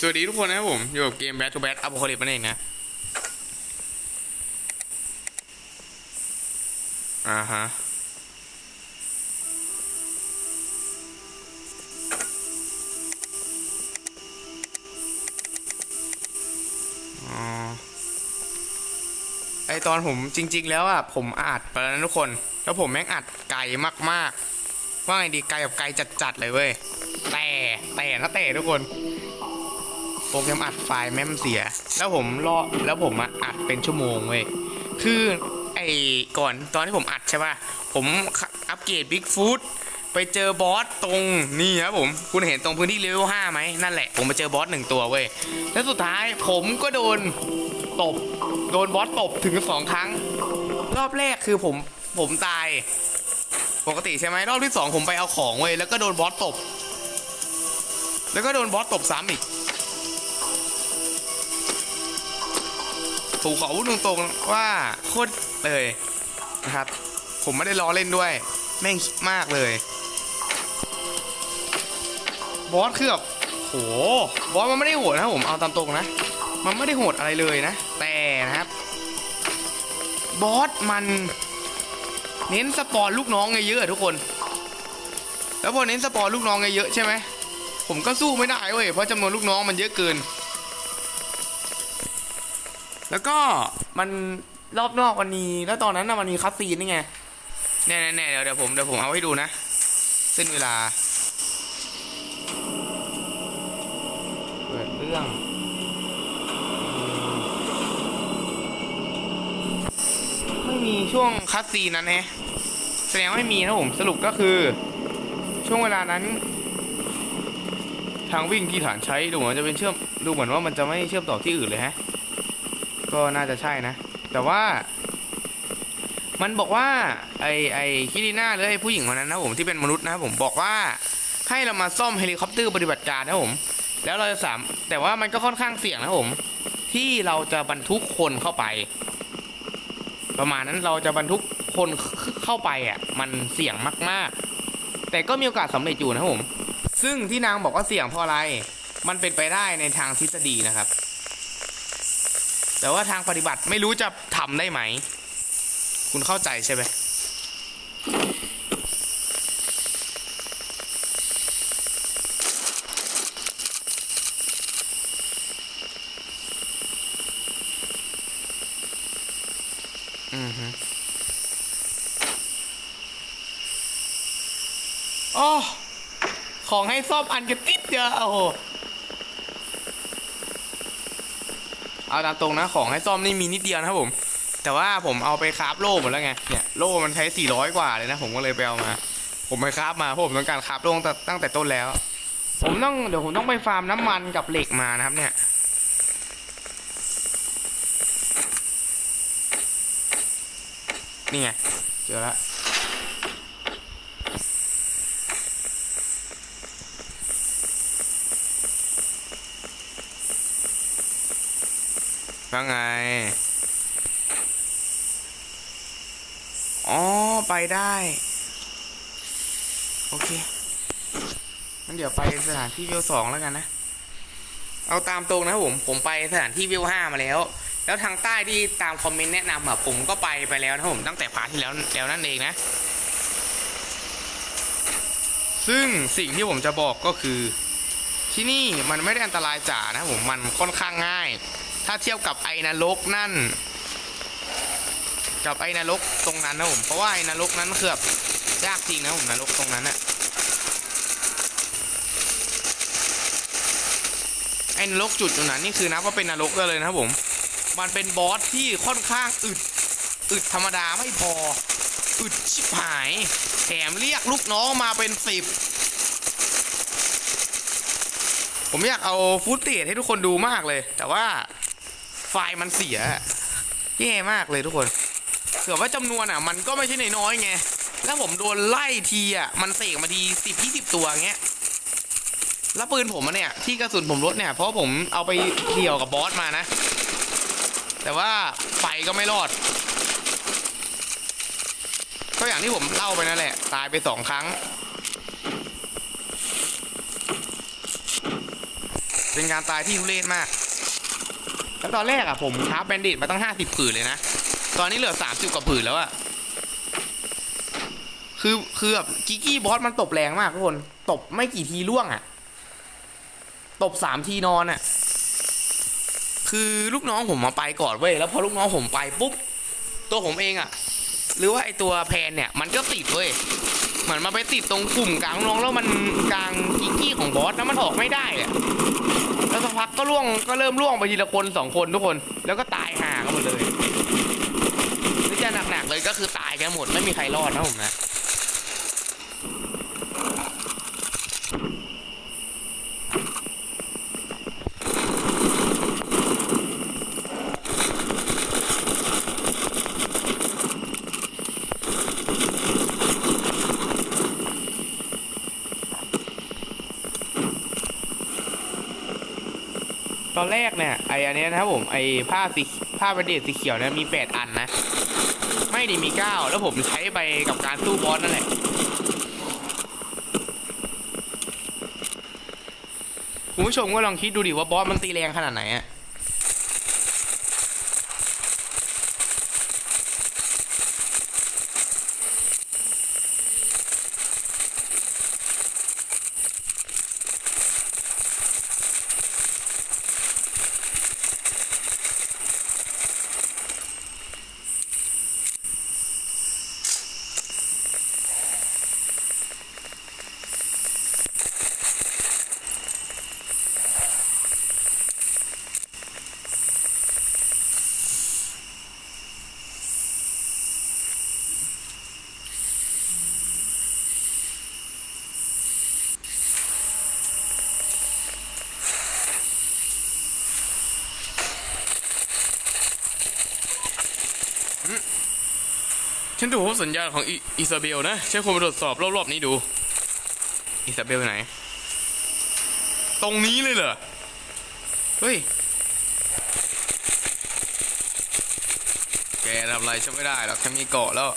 สวัสดีทุกคนนะครับผม อยู่กับเกม Bad to Bad Apocalypse นั่นเองนะ อ่าฮะอ๋อไอตอนผมจริง ๆ แล้วอะ ผมอัดไปแล้วนะทุกคน แล้วผมแม่งอัดไกลมาก ๆ ว่าไงดีไกลแบบไกลจัด ๆ เลยเว้ย แต่แต่นะแต่ทุกคน โปรแกรมอัดไฟล์แม่มเสีย แล้วผมรอแล้วผมอะอัดเป็นชั่วโมงเว้ยคือไอ้ก่อนตอนที่ผมอัดใช่ป่ะผมอัปเกรดบิ๊กฟูดไปเจอบอสตรงนี่ครับผม คุณเห็นตรงพื้นที่เลเวล5ไหมนั่นแหละ ผมไปเจอบอสหนึ่งตัวเว้ย แล้วสุดท้ายผมก็โดนตบ โดนบอสตบถึงสองครั้ง รอบแรกคือผมผมตาย ปกติใช่ไหมรอบที่สองผมไปเอาของเว้ยแล้วก็โดนบอสตบ แล้วก็โดนบอสตบซ้ำอีก ผมขอพูดตรงๆว่าโคตรเลยนะครับ ผมไม่ได้ล้อเล่นด้วย แม่งมากเลย บอสคือแบบโหบอสมันไม่ได้โหดนะผมเอาตามตรงนะ มันไม่ได้โหดอะไรเลยนะ แต่นะครับ บอสมัน เน้นสปอนลูกน้องไงเยอะอะทุกคน แล้วพอเน้นสปอนลูกน้องไงเยอะใช่ไหมผมก็สู้ไม่ได้เว้ยเพราะจำนวนลูกน้องมันเยอะเกิน แล้วก็มันรอบนอกมันมีแล้วตอนนั้นนะมันมีคัสซีนนี่ไงแน่แน่ๆเดี๋ยวเดี๋ยวผมเดี๋ยวผมเอาให้ดูนะ เส้นเวลา เปิดเรื่อง ไม่มีช่วงคัสซีนนั้นแฮะแสดงไม่มีนะผมสรุปก็คือ ช่วงเวลานั้น ทางวิ่งที่ฐานใช้ดูเหมือนจะเป็นเชื่อมดูเหมือนว่ามันจะไม่เชื่อมต่อที่อื่นเลยฮะ ก็น่าจะใช่นะ แต่ว่า มันบอกว่า ไอไอคิริน่าหรือไอผู้หญิงคนนั้นนะผมที่เป็นมนุษย์นะผมบอกว่าให้เรามาซ่อมเฮลิคอปเตอร์ปฏิบัติการนะผม แล้วเราจะสามแต่ว่ามันก็ค่อนข้างเสี่ยงนะผม ที่เราจะบรรทุกคนเข้าไป ประมาณนั้นเราจะบรรทุกคนเข้าไปอะ มันเสี่ยงมากๆ แต่ก็มีโอกาสสำเร็จอยู่นะผม ซึ่งที่นางบอกว่าเสี่ยงเพราะอะไร มันเป็นไปได้ในทางทฤษฎีนะครับ แต่ว่าทางปฏิบัติไม่รู้จะทำได้ไหม คุณเข้าใจใช่ไหมอือฮึอ๋อของให้ซ่อมอันกันติดเดียวโอ้โห เอาตามตรงนะของให้ซ่อมนี่มีนิดเดียวนะครับผม แต่ว่าผมเอาไปคราฟโล่หมดแล้วไงเนี่ยโล่มันใช้ 400 กว่าเลยนะผมก็เลยไปเอามา ผมไปคราฟมาเพราะผมต้องการคราฟโล่ตั้งแต่ตั้งแต่ต้นแล้ว ผมต้องเดี๋ยวผมต้องไปฟาร์มน้ำมันกับเหล็กมานะครับเนี่ยนี่ไงเจอแล้ว ว่าไง อ๋อ ไปได้ โอเคงั้นเดี๋ยวไปสถานที่วิวสองแล้วกันนะ เอาตามตรงนะผม ผมไปสถานที่วิวห้ามาแล้ว แล้วทางใต้ที่ตามคอมเมนต์แนะนำอะผมก็ไปไปแล้วนะผมตั้งแต่พาร์ทที่แล้วแล้วนั่นเองนะ ซึ่งสิ่งที่ผมจะบอกก็คือที่นี่มันไม่ได้อันตรายจ๋านะผมมันค่อนข้างง่าย ถ้าเทียบกับไอ้นรกนั่น กับไอ้นรกตรงนั้นนะผมเพราะว่าไอ้นรกนั้นคือแบบยากจริงนะผมนรกตรงนั้นอะไอ้นรกจุดตรงนั้นนี่คือนับว่าเป็นนรกเลยนะครับผม มันเป็นบอสที่ค่อนข้างอึดอึดธรรมดาไม่พอ อึดชิบหาย แถมเรียกลูกน้องมาเป็นสิบผมอยากเอาฟุตเตจให้ทุกคนดูมากเลย แต่ว่า ไฟล์มันเสีย แย่มากเลยทุกคนเกือบว่าจำนวนอะ มันก็ไม่ใช่น้อยๆไง แล้วผมโดนไล่ทีอะ มันเสกมาทีสิบยี่สิบตัวเงี้ย แล้วปืนผมอะเนี่ย ที่กระสุนผมลดเนี่ย เพราะผมเอาไปเดี่ยวกับบอสมานะ แต่ว่าไฟก็ไม่รอด ก็อย่างที่ผมเล่าไปนั่นแหละ ตายไปสองครั้งเเป็นการตายที่ทุเรศมาก แล้วตอนแรกอะผมคราฟแบนดิตมาตั้งห้าสิบผืนเลยนะ ตอนนี้เหลือสามสิบกว่าผืนแล้วอะคือคือแบบกิกกี้บอสมันตบแรงมากทุกคน ตบไม่กี่ทีล่วงอะตบสามทีนอนอะคือลูกน้องผมมาไปก่อนเว้ย แล้วพอลูกน้องผมไปปุ๊บ ตัวผมเองอะหรือว่าไอตัวแพนเนี่ย มันก็ติดเว้ย เหมือนมาไปติดตรงกลุ่มกลางน้องแล้วมันกลางกิกกี้ของบอสแล้วมันออกไม่ได้อะแล้วสักพักก็ล่วงก็เริ่มล่วงไปทีละคนสองคนทุกคน แล้วก็ตายห่ากันหมดเลยนี่จะหนักๆเลยก็คือตายกันหมดไม่มีใครรอดนะผมนะ ตอนแรกเนี่ยไออันเนี้ยนะครับผมไอผ้าสีผ้าประเดชสีเขียวเนี่ยมีแปดอันนะ ไม่ดีมีเก้าแล้วผมใช้ไปกับการสู้บอสนั่นแหละคุณผู้ชมก็ลองคิดดูดิว่าบอสมันตีแรงขนาดไหนอะ ฉันดูพบสัญญาณของอิอิซาเบลนะ ฉันควรไปตรวจสอบรอบๆนี้ดู อิซาเบลไหน ตรงนี้เลยเหรอ เฮ้ย แกทำอะไรฉันไม่ได้หรอกฉันมีเกาะแล้ว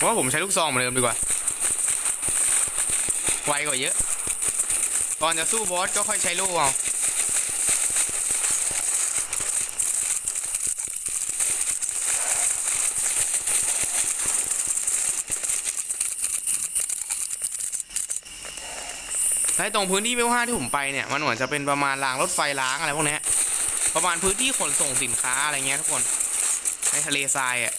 เพราะว่าผมใช้ลูกซองเหมือนเดิมดีกว่า ไวกว่าเยอะก่อนจะสู้บอสก็ค่อยใช้ลูกเอาและตรงพื้นที่เวลห้าที่ผมไปเนี่ย มันเหมือนจะเป็นประมาณรางรถไฟล้างอะไรพวกนี้ประมาณพื้นที่ขนส่งสินค้าอะไรเงี้ยทุกคนในทะเลทรายอะ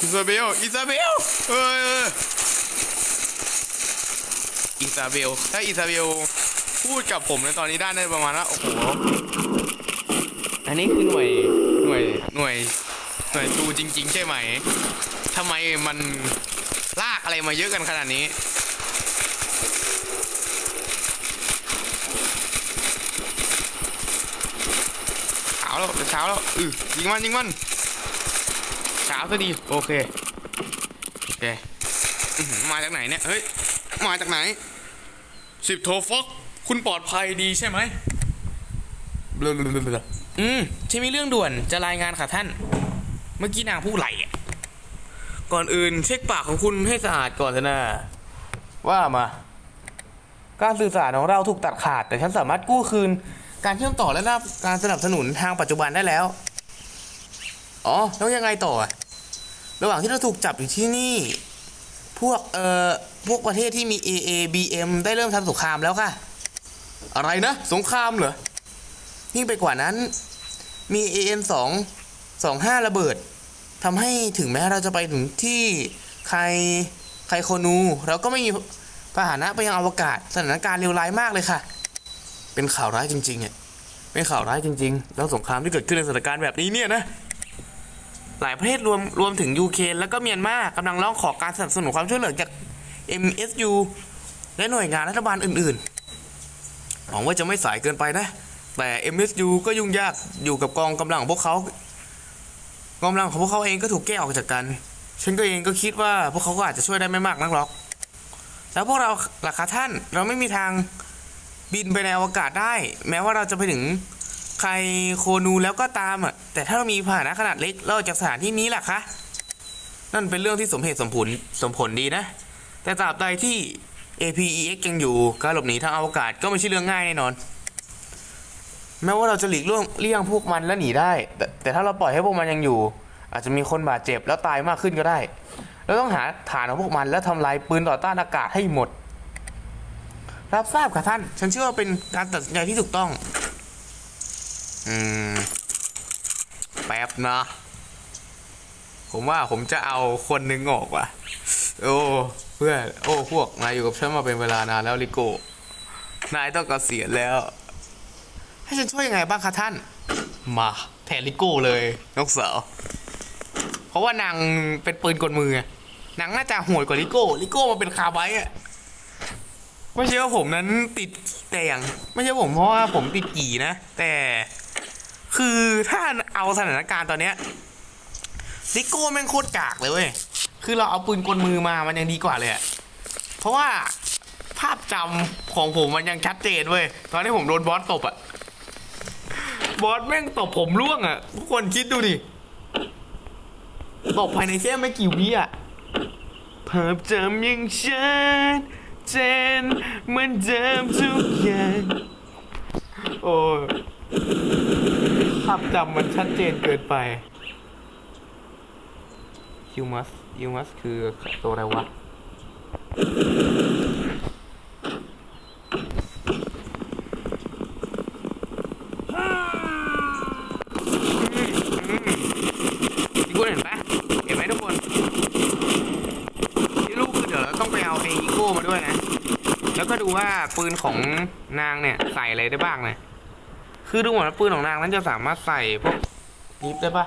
อิซาเบล อิซาเบลเอออิซาเบล ถ้าอิซาเบลพูดกับผมในตอนนี้ได้ในประมาณว่าโอ้โห อันนี้คือหน่วย หน่วย หน่วย หน่วยตูจริง ๆ ใช่ไหม ทำไมมันลากอะไรมาเยอะกันขนาดนี้เช้าแล้วเช้าแล้วอือยิงมันยิงมัน ซะดีโอเคโอเคอื้อหือมาจากไหนเนี่ยเฮ้ยมาจากไหนสิบโทฟอกคุณปลอดภัยดีใช่ไหมเบลอๆๆอืมใช่มีเรื่องด่วนจะรายงานค่ะท่าน เมื่อกี้นางผู้ไหลอะก่อนอื่นเช็คปากของคุณให้สะอาดก่อนเถอะนะว่ามา การสื่อสารของเราถูกตัดขาด แต่ฉันสามารถกู้คืน การเชื่อมต่อและรับการสนับสนุนทางปัจจุบันได้แล้ว อ๋อ แล้วยังไงต่ออะ ระหว่างที่เราถูกจับอยู่ที่นี่ พวกเอ่อพวกประเทศที่มี AA BM ได้เริ่มทำสงครามแล้วค่ะ อะไรนะ สงครามเหรอยิ่งไปกว่านั้นมี AN 2 2 5 ระเบิดทำให้ถึงแม้เราจะไปถึงที่ใครใครโคนู เราก็ไม่มีพาหนะไปยังอวกาศสถานการณ์เลวร้ายมากเลยค่ะ เป็นข่าวร้ายจริงๆอะเป็นข่าวร้ายจริงๆ แล้วสงครามที่เกิดขึ้นในสถานการณ์แบบนี้เนี่ยนะ หลายประเทศรวมรวมถึงยูเครนแล้วก็เมียนมากำลังร้องขอการสนับสนุนความช่วยเหลือจาก MSU และหน่วยงานรัฐบาลอื่นๆหวังว่าจะไม่สายเกินไปนะ แต่ MSU ก็ยุ่งยากอยู่กับกองกำลังของพวกเขากองกำลังของพวกเขาเองก็ถูกแก้ออกจากกัน ฉันก็เองก็คิดว่าพวกเขาก็อาจจะช่วยได้ไม่มากนักหรอก แล้วพวกเราล่ะคะท่านเราไม่มีทางบินไปในอวกาศได้ แม้ว่าเราจะไปถึง ใครโคนูแล้วก็ตามอะ แต่ถ้าเรามีพาหนะขนาดเล็กเราจากสถานที่นี้ล่ะคะ นั่นเป็นเรื่องที่สมเหตุสมผลสมผลดีนะ แต่ตราบใดที่ APEX ยังอยู่การหลบหนีทางอวกาศก็ไม่ใช่เรื่องง่ายแน่นอน แม้ว่าเราจะหลีกเลี่ยงเลี่ยงพวกมันและหนีได้ แต่แต่ถ้าเราปล่อยให้พวกมันยังอยู่ อาจจะมีคนบาดเจ็บแล้วตายมากขึ้นก็ได้เราต้องหาฐานของพวกมันแล้วทำลายปืนต่อต้านอากาศให้หมด รับทราบค่ะท่าน ฉันเชื่อว่าเป็นการตัดสินใจที่ถูกต้อง อืม แป๊บนะ ผมว่าผมจะเอาคนหนึ่งออกว่ะ โอ้ เพื่อน โอ้ พวก นายอยู่กับฉันมาเป็นเวลานานแล้วลิโก้นายต้องเกษียณแล้ว ให้ฉันช่วยยังไงบ้างคะท่าน มา แทนลิโก้เลยน้องสาวเพราะว่านางเป็นปืนกลมือไงนางน่าจะห่วยกว่าลิโก้ ลิโก้มาเป็นคาร์ไบต์อะไม่ใช่ว่าผมนั้นติดแต่อย่าง ไม่ใช่ผมเพราะว่าผมติดกี่นะ แต่ คือถ้าเอาสถานการณ์ตอนเนี้ยลิโก้แม่งโคตรกากเลยเว้ย คือเราเอาปืนกลมือมามันยังดีกว่าเลยอะเพราะว่าภาพจำของผมมันยังชัดเจนเว้ย ตอนที่ผมโดนบอสตบอะบอสแม่งตบผมร่วงอะทุกคนคิดดูดิตบภายในแค่ไม่กี่วิอะภาพจำยังชัดเจนเหมือนเดิมทุกอย่างโอ้าพจำมันชัดเจนเกินไป Humus Humus คือตัวอะไรวะทุกคนเห็นปะเห็นไหมทุกคนที่ลูกคือเดี๋ยวเราต้องไปเอาไออีโก้มาด้วยนะ แล้วก็ดูว่าปืนของนางเนี่ย ใส่อะไรได้บ้างนะ คือดูเหมือนว่าปืนของนางนั้นจะสามารถใส่พวกยิปได้ปะ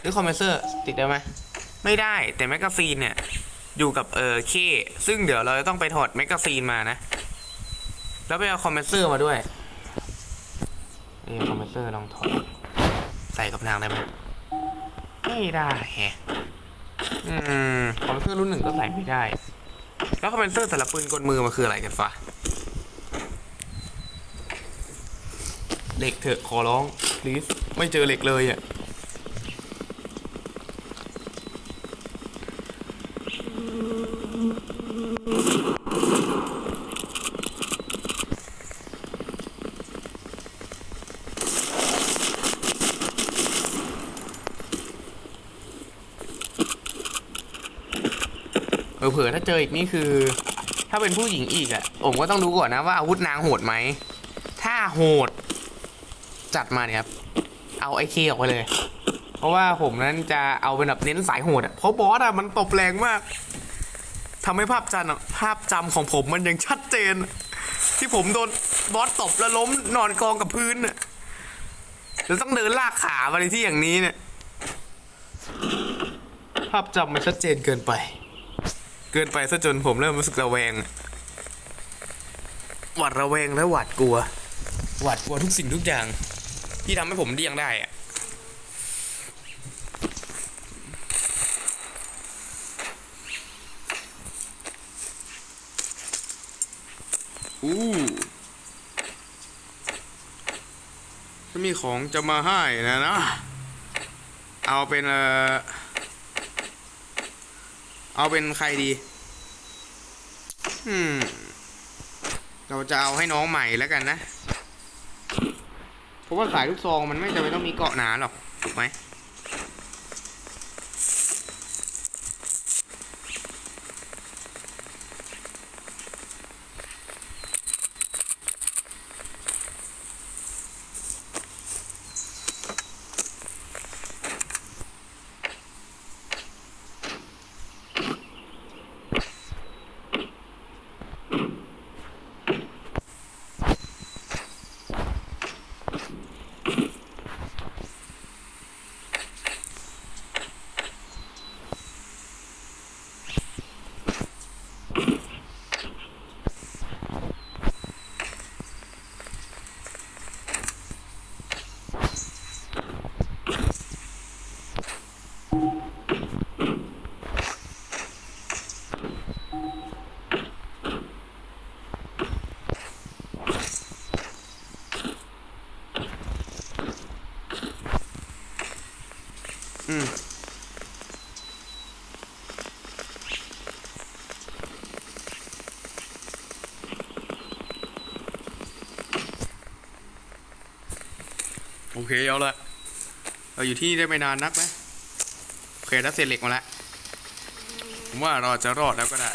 หรือคอมเพรสเซอร์ติดได้ไหมไม่ได้แต่แมกกาซีนเนี่ยอยู่กับเออเคซึ่งเดี๋ยวเราจะต้องไปถอดแมกกาซีนมานะ แล้วไปเอาคอมเพรสเซอร์มาด้วยนี่คอมเพรสเซอร์ลองถอดใส่กับนางได้ไหมไม่ได้แฮะอืมคอมเพรสเซอร์รุ่นหนึ่งก็ใส่ไม่ได้ แล้วคอมเพรสเซอร์แต่ละปืนกลมือมันคืออะไรกันฟะ เหล็กเถอะขอร้อง please ไม่เจอเหล็กเลยอะเออเผื่อถ้าเจออีกนี่คือ ถ้าเป็นผู้หญิงอีกอะ่ะ ผมก็ต้องดูก่อนนะว่าอาวุธนางโหดไหม ถ้าโหด จัดมาเนี่ยครับ เอาไอเคออกไปเลย เพราะว่าผมนั้นจะเอาเป็นแบบเน้นสายโหดอะ่ะเพราะบอสอะ่ะมันตบแรงมากทำให้ภาพจำอะภาพจำของผมมันยังชัดเจน ที่ผมโดนบอสตบแล้วล้มนอนกองกับพื้นน่ะแล้วต้องเดินลากขามาในที่อย่างนี้เนี่ย ภาพจำมันชัดเจนเกินไป เกินไปซะจนผมเริ่มรู้สึกระแวง หวาดระแวงและหวาดกลัว หวาดกลัวทุกสิ่งทุกอย่าง ที่ทำให้ผมเดี่ยงได้อะอู้จะมีของจะมาให้นะนะ เอาเป็นเออเอาเป็นใครดี อืม เราจะเอาให้น้องใหม่แล้วกันนะ เพราะว่าสายลูกซองมันไม่จำเป็นต้องมีเกาะหนาหรอกถูกไหม เคเอาละเราอยู่ที่นี่ได้ไม่นานนักนะโอเคถ้าเสร็จเหล็กมาแล้วผมว่าเราจะรอดแล้วก็ได้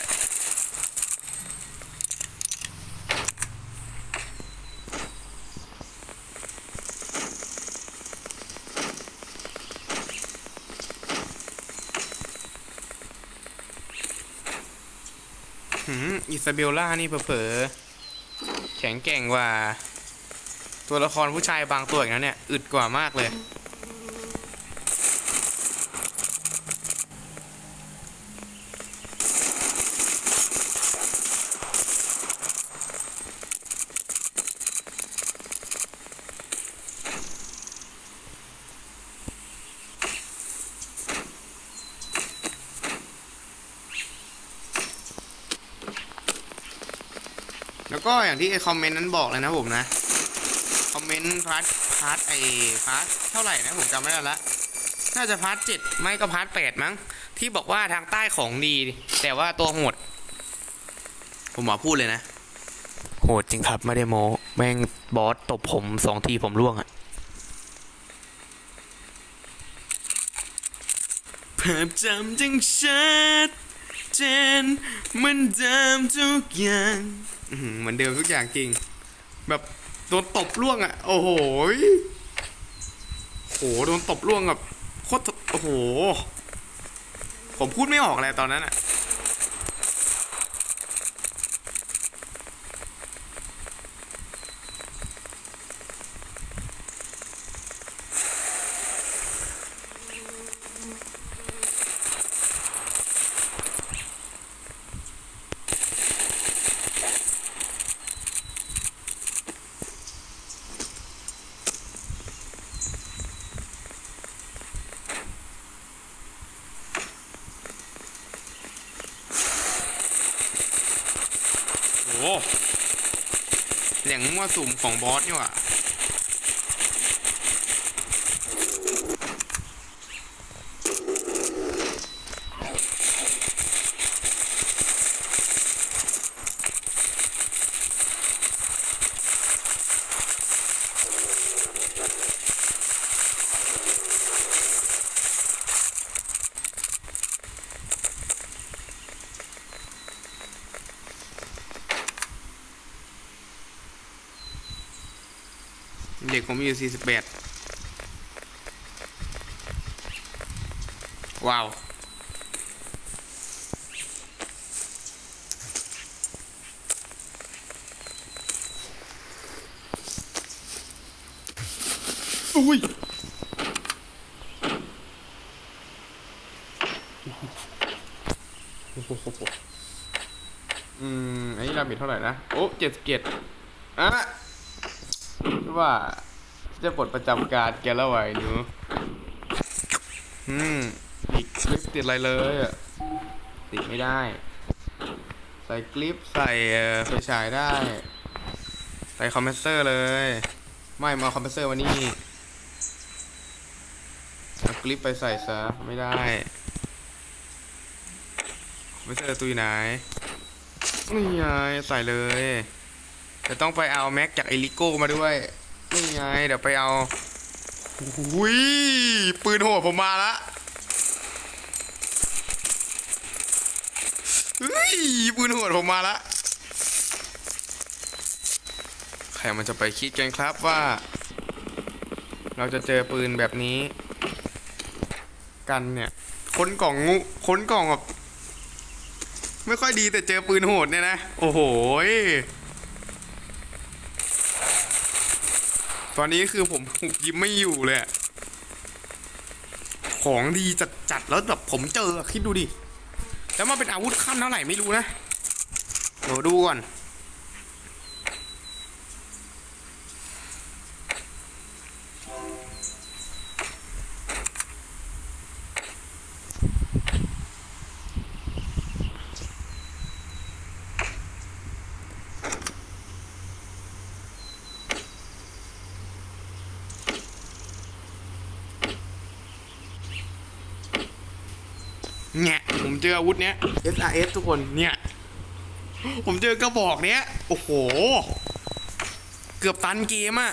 หืมอิซาเบลล่านี่เผลอแข็งแกร่งกว่า ตัวละครผู้ชายบางตัวอย่างนั้นเนี่ย อึดกว่ามากเลย แล้วก็อย่างที่คอมเมนต์นั้นบอกเลยนะผมนะ เมนต์พาร์ทพาร์ทไอพาร์ทเท่าไหร่นะผมจำไม่ได้ละน่าจะพาร์ทเจ็ดไม่ก็พาร์ทแปดมั้ง ที่บอกว่าทางใต้ของดี แต่ว่าตัวโหด ผมหมอพูดเลยนะ โหดจริงครับไม่ได้โมแม่งบอสตบผมสองทีผมร่วงอะภาพจำจังชัดเจนเหมือนเดิมทุกอย่างอื้อหือเหมือนเดิมทุกอย่างจริง แบบ โดนตบล่วงอะ โอ้โหโหโดนตบล่วงแบบโคตรโอ้โห ผมพูดไม่ออกเลยตอนนั้นอะ มั่วสุมของบอสนี่หว่า เด็กผมอยู่48ว้าว อุ้ยอืมอันนี้ดาเมจเท่าไหร่นะ โอ้เจ็ดเกตอะ ว่า จะปลดประจำการแกแล้วไว้หนูอืมอีกไม่ติดอะไรเลยอะติดไม่ได้ ใส่คลิปใส่เอ่อไฟฉายได้ ใส่คอมเพรสเซอร์เลย ไม่มาคอมเพรสเซอร์มานี่เอาคลิปไปใส่ซะไม่ได้คอมเพรสเซอร์ตัวอยู่ไหนนี่ไงใส่เลยจะต้องไปเอาแม็กจากเอลิโก้มาด้วย นี่ไงเดี๋ยวไปเอาหุยปืนโหดผมมาละเฮ้ยปืนโหดผมมาละใครมันจะไปคิดกันครับว่า เราจะเจอปืนแบบนี้ กันเนี่ยค้นกล่องงูค้นกล่องแบบไม่ค่อยดีแต่เจอปืนโหดเนี่ยนะ โอ้โห ตอนนี้คือผมหุบยิ้มไม่อยู่เลยของดีจัดจัดๆแล้วแบบผมเจอคิดดูดิ แล้วมันเป็นอาวุธขั้นเท่าไหร่ไม่รู้นะเดี๋ยวดูก่อน ออาวุธเนี้ย SRS ทุกคนเนี่ย ผมเจอกระบอกเนี้ย โอ้โห เกือบตันเกมอะ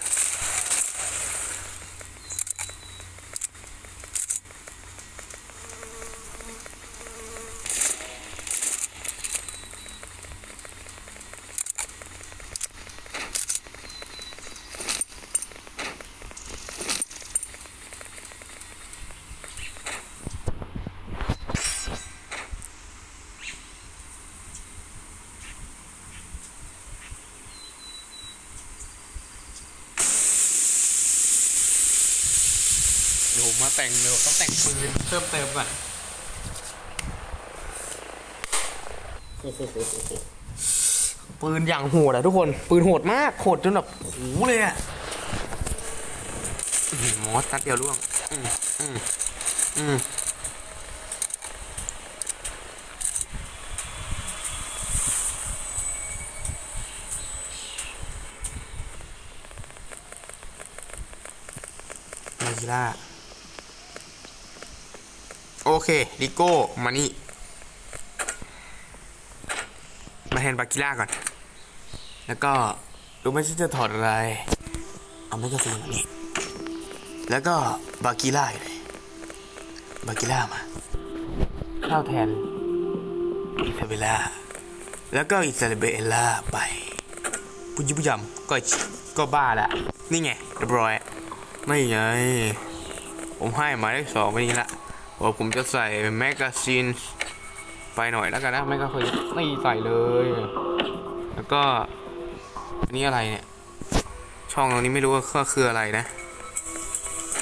แต่งเดี๋ยวต้องแต่งปืนเพิ่มเติมก่อนโอ้โหปืนอย่างโหดอะทุกคน ปืนโหดมากโหดจนแบบโหเลยอะมอสตัดเดียวล่วง อืมอืมอืมมาคิล่า เคลิโก้มานี่มาแทนบากิล่าก่อน แล้วก็รู้ไหมฉันจะถอดอะไร เอาไม่กาซีนมานี่แล้วก็บากิล่าอยู่ไหนบากิล่ามาเข้าแทนอิซาเบล่าแล้วก็อิซาเบลล่าไปปุยบุยำก็ก็บ้าละนี่ไงเรียบร้อยไม่ไงผมให้หมายเลขสองไปนี้ละ ว่าผมจะใส่แมกกาซีนไปหน่อยแล้วกันนะแมกกาซีนไม่ใส่เลย แล้วก็อันนี้อะไรเนี่ย ช่องตรงนี้ไม่รู้ว่าคืออะไรนะ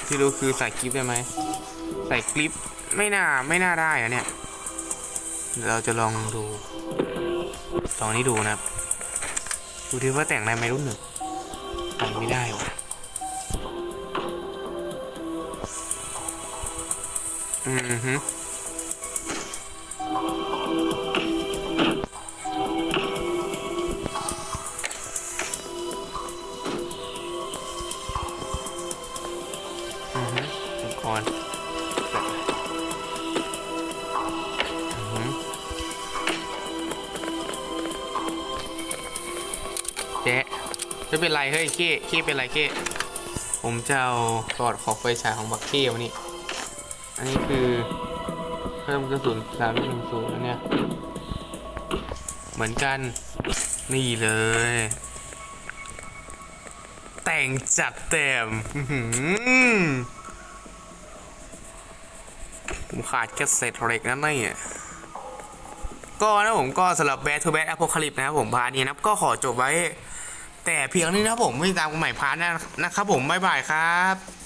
ที่รู้คือใส่คลิปได้ไหมใส่คลิปไม่น่าไม่น่าได้อะเนี่ยเราจะลองดูลองนี้ดูนะครับดูที่ว่าแต่งได้ไหมรุ่นหนึ่งแต่งไม่ได้วะ อือฮึอือฮึอุปกรณ์อือฮึเจ๊จะเป็นไรเฮ้ยเก้เก้เป็นไรเก้ผมจะเอาสอดขอบไฟฉายของบักเก้มานี่อั นนี้คือเพิ่มกระสุนสามหนึ่งศูนย์แล้วเนี่ย เหมือนกัน นี่เลย แต่งจัดเต็มผมขาดแค่เศษเหล็กนั่นเนี่ก็นะผมก็สำหรับแบททูแบทอพ c a l y p s e นะครับผมพาร์ทนี้นะครับก็ขอจบไว้ แต่เพียงนี้นะครับผมไม่ตามกันใหม่พาร์ทน้านะครับผมบ๊ายบายครับ